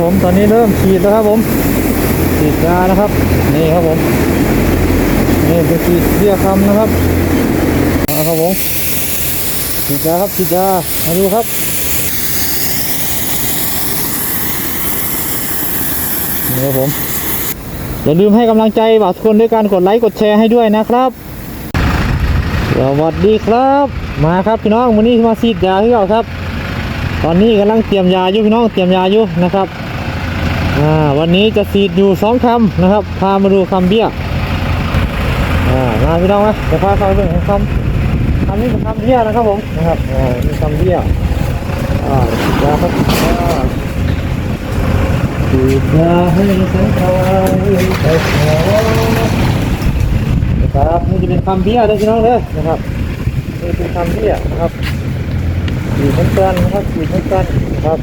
ผมตอนนี้เริ่มฉีดแล้วครับผมฉีดยานะครับ นี่ครับผม นี่เป็นฉีดเบี้ยคำนะครับมาครับผมฉีดยาครับฉีดยามาดูครับนี่ครับผมอย่าลืมให้กำลังใจบ่าวทุกคนด้วยการกดไลค์กดแชร์ให้ด้วยนะครับสวัสดีครับ มาครับพี่น้องวันนี้มาฉีดยาที่เราครับ ตอนนี้กำลังเตรียมยาอยู่พี่น้องเตรียมยาอยู่นะครับอ่าวันนี้จะฉีดอยู่สองคำนะครับ พามาดูคำเบี้ยอ่ามาพี่น้องนะจะพาเข้าเรื่งคำคำนี้เป็นคำเบี้ยนะครับผมนะครับอ่ามีคำเบี้ยอ่ายาครับอ่าฉีดยาให้สังขารไปขอนะครับนี่จะเป็นคำเบี้ยเลยพี่น้องเลยนะครับนี่เป็นคำเบี้ยนะครับ อยู่เหมือนกันนะครับอยู่เหมือนกันนะครับ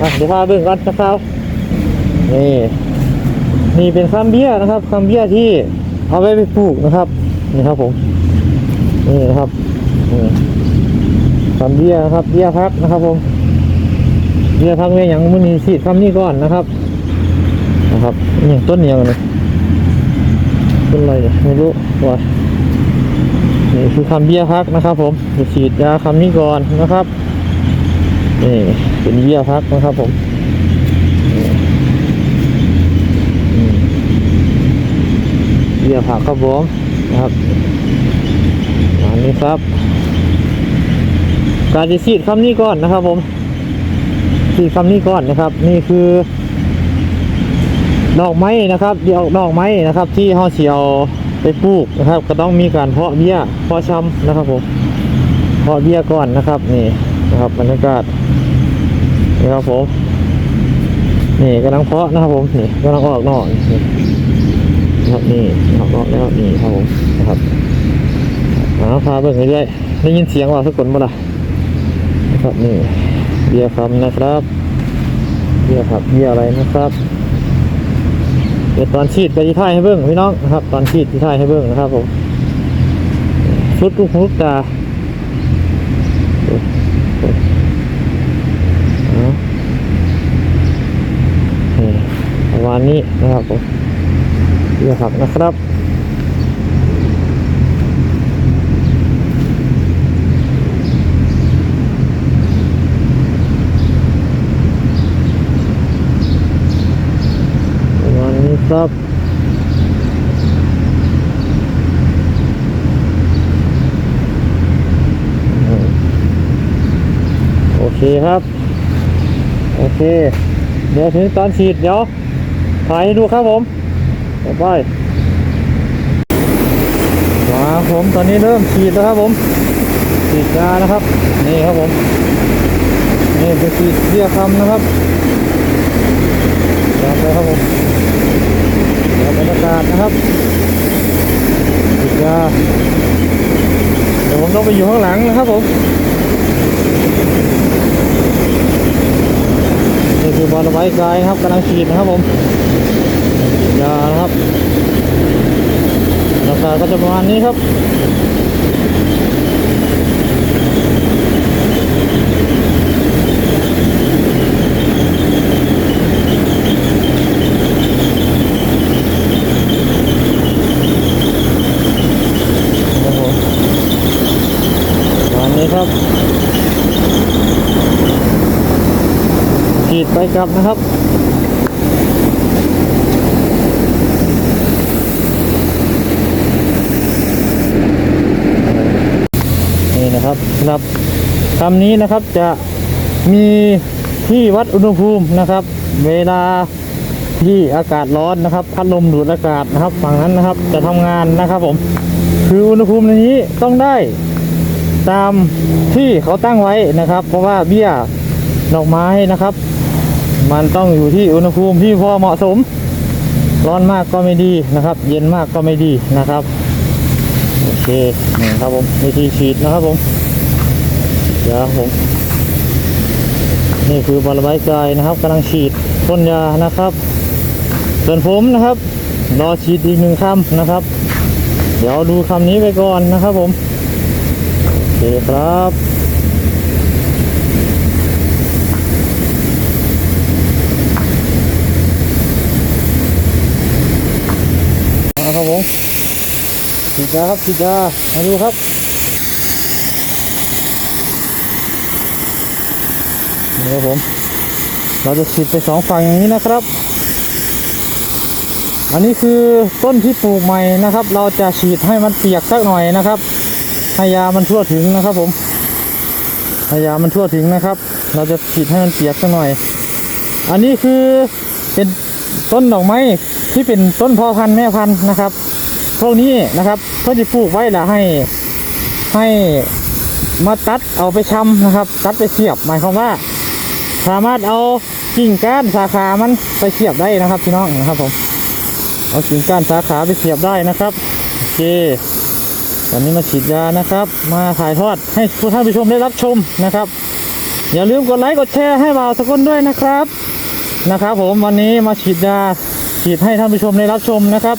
อะเดี๋ยวพาเบิ่งกันนะครับนี่นี่เป็นคำเบี้ยนะครับคำเบี้ยที่เอาไว้ไปปลูกนะครับนี่ครับผมนี่นะครับนี่คำเบี้ยนะครับเบี้ยพักนะครับผมเบี้ยพักเนี่ยอย่างมันมีสีดคำนี้ก่อนนะครับนะครับนี่ต้นอย่างนี้ต้นอะไรไม่รู้ว่า นี่คือคำเบี้ยพักนะครับผมจะฉีดยาคำนี้ก่อนนะครับนี่เป็นเบี้ยพักนะครับผมเบี้ยพักครับผมนะครับอันนี้ครับ การจะฉีดคำนี้ก่อนนะครับผมฉีดคำนี้ก่อนนะครับ นี่คือดอกไม้นะครับเดี๋ยวดอกไม้นะครับ ที่ห่อเฉียว ไปปลูกนะครับ ก็ต้องมีการเพาะเบี้ยเพาะชำนะครับผมเพาะเบี้ยก่อนนะครับ นี่นะครับบรรยากาศนี่ครับผมนี่กำลังเพาะนะครับผมนี่กำลังออกนอกนะครับนี่ออกนอกแล้วนี่ครับผมนะครับหาพาเบิ่งเรื่อยๆได้ยินเสียงว่าสักคนบ่ล่ะนะครับนี่เบี้ยคำนะครับเบี้ยผักเบี้ยอะไรนะครับ เดี๋ยวตอนฉีดไปที่ท้ายให้เบิ้งพี่น้องนะครับ ตอนฉีดที่ท้ายให้เบิ้งนะครับผมชุดลูกหูลูกตาประมาณนี้นะครับผมเดี๋ยวหับนะครับ ประมาณนี้ ครับโอเคครับ โอเค เดี๋ยวถึงตอนฉีดเดี๋ยวถ่ายให้ดูครับผมต่อไปมาผมตอนนี้เริ่มฉีดแล้วครับผมฉีดยานะครับ นี่ครับผมนี่เป็นฉีดเบี้ยคำนะครับยาไปครับผม บรรยากาศนะครับฉีดยาเดี๋ยวผมต้องไปอยู่ข้างหลังนะครับผมนี่คือบอลไว้กายครับกำลังฉีดนะครับผมยานะครับราคาก็จะประมาณนี้ครับผมประมาณนี้ครับ ฉีดไป กลับนะครับนี่นะครับครับคำนี้นะครับจะมีที่วัดอุณหภูมินะครับ เวลาที่อากาศร้อนนะครับพัดลมดูดอากาศนะครับ ฝั่งนั้นนะครับจะทำงานนะครับผม คืออุณหภูมิในนี้ต้องได้ตามที่เขาตั้งไว้นะครับ เพราะว่าเบี้ยดอกไม้นะครับ มันต้องอยู่ที่อุณหภูมิที่พอเหมาะสม ร้อนมากก็ไม่ดีนะครับ เย็นมากก็ไม่ดีนะครับ โอเคนี่ครับผมวิธีฉีดนะครับผม เดี๋ยวผม นี่คือบอลไว้กายนะครับกำลังฉีดพ่นยานะครับ ส่วนผมนะครับรอฉีดอีกหนึ่งคำนะครับ เดี๋ยวดูคำนี้ไปก่อนนะครับผมโอเคครับ น ยาครับฉีดยามาดูครับนี่ครับผม เราจะฉีดไปสองฝั่งอย่างนี้นะครับ อันนี้คือต้นที่ปลูกใหม่นะครับ เราจะฉีดให้มันเปียกสักหน่อยนะครับ ให้ยามันทั่วถึงนะครับผมให้ยามันทั่วถึงนะครับ เราจะฉีดให้มันเปียกสักหน่อย อันนี้คือเป็นต้นดอกไม้ที่เป็นต้นพ่อพันธุ์แม่พันธุ์นะครับ พวกนี้นะครับเพื่อจะปลูกไว้ละให้ให้มาตัดเอาไปชำนะครับ ตัดไปเสียบหมายความว่า สามารถเอากิ่งก้านสาขามันไปเสียบได้นะครับพี่น้องนะครับผมเอากิ่งก้านสาขาไปเสียบได้นะครับโอเคตอนนี้มาฉีดยานะครับ มาถ่ายทอดให้ผู้ท่านผู้ชมได้รับชมนะครับ อย่าลืมกดไลค์กดแชร์ให้บ่าวสกุลด้วยนะครับนะครับ ผมวันนี้มาฉีดยาฉีดให้ท่านผู้ชมได้รับชมนะครับ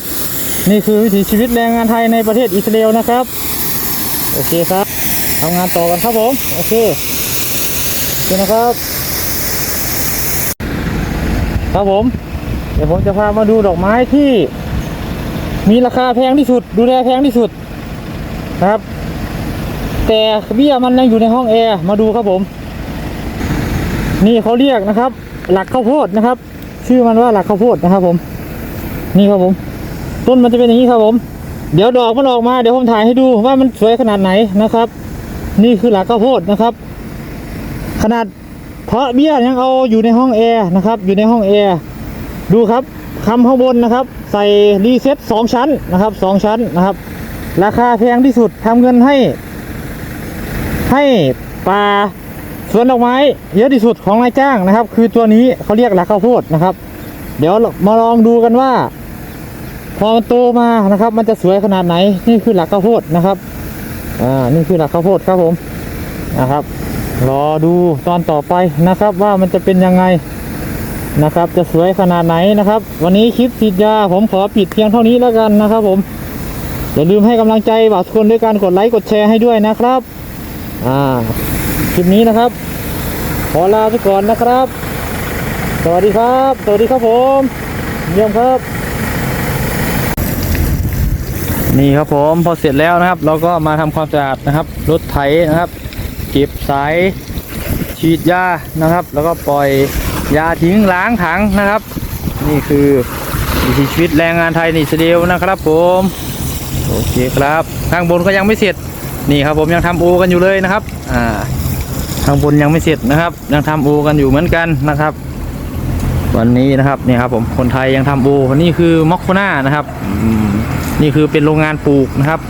นี่คือวิถีชีวิตแรงงานไทยในประเทศอิสราเอลนะครับ โอเคครับทำงานต่อกันครับผม โอเคโอเคนะครับ ครับผม เดี๋ยวผมจะพามาดูดอกไม้ที่ มีราคาแพงที่สุด ดูแลแพงที่สุดนะครับ แต่เบี้ยมันยังอยู่ในห้องแอร์มาดูครับผม นี่เขาเรียกนะครับ หลักข้าวโพดนะครับ ชื่อมันว่าหลักข้าวโพดนะครับผม นี่ครับผม ต้นมันจะเป็นอย่างนี้ครับผม เดี๋ยวดอกมันออกมาเดี๋ยวผมถ่ายให้ดูว่ามันสวยขนาดไหนนะครับ นี่คือหลักข้าวโพดนะครับ ขนาดเพาะเบี้ยยังเอาอยู่ในห้องแอร์นะครับ อยู่ในห้องแอร์ดูครับคำข้างบนนะครับ ใส่รีเซ็ตสองชั้นนะครับสองชั้นนะครับ ราคาแพงที่สุดทำเงินให้ ให้ป่าสวนดอกไม้เยอะที่สุดของนายจ้างนะครับ คือตัวนี้เขาเรียกหลักข้าวโพดนะครับ เดี๋ยวมาลองดูกันว่า พอมันโตมานะครับ มันจะสวยขนาดไหน นี่คือหลักข้าวโพดนะครับอ่านี่คือหลักข้าวโพดครับผมนะครับ รอดูตอนต่อไปนะครับ ว่ามันจะเป็นยังไงนะครับ จะสวยขนาดไหนนะครับ วันนี้คลิปฉีดยาผมขอปิดเพียงเท่านี้แล้วกันนะครับ ผมอย่าลืมให้กำลังใจบ่าวทุกคนด้วยการกดไลค์กดแชร์ให้ด้วยนะครับอ่าคลิปนี้นะครับ ขอลาไปก่อนนะครับ สวัสดีครับ สวัสดีครับผม เยี่ยมครับ นี่ครับผมพอเสร็จแล้วนะครับ เราก็มาทำความสะอาดนะครับรถไถนะครับ เก็บสายฉีดยานะครับ แล้วก็ปล่อยยาทิ้งล้างถังนะครับ นี่คือวิถีชีวิตแรงงานไทยในอิสราเอลนะครับ ผมโอเคครับข้างบนก็ยังไม่เสร็จนี่ครับผมยังทำโอกันอยู่เลยนะครับอ่าข้างบนยังไม่เสร็จนะครับ ยังทำโอกันอยู่เหมือนกันนะครับ วันนี้นะครับนี่ครับผมคนไทยยังทำโอนี่คือมอคโคน่านะครับอืม นี่คือเป็นโรงงานปลูกนะครับ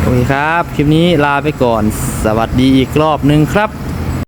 โอเคครับ คลิปนี้ลาไปก่อน สวัสดีอีกรอบหนึ่งครับ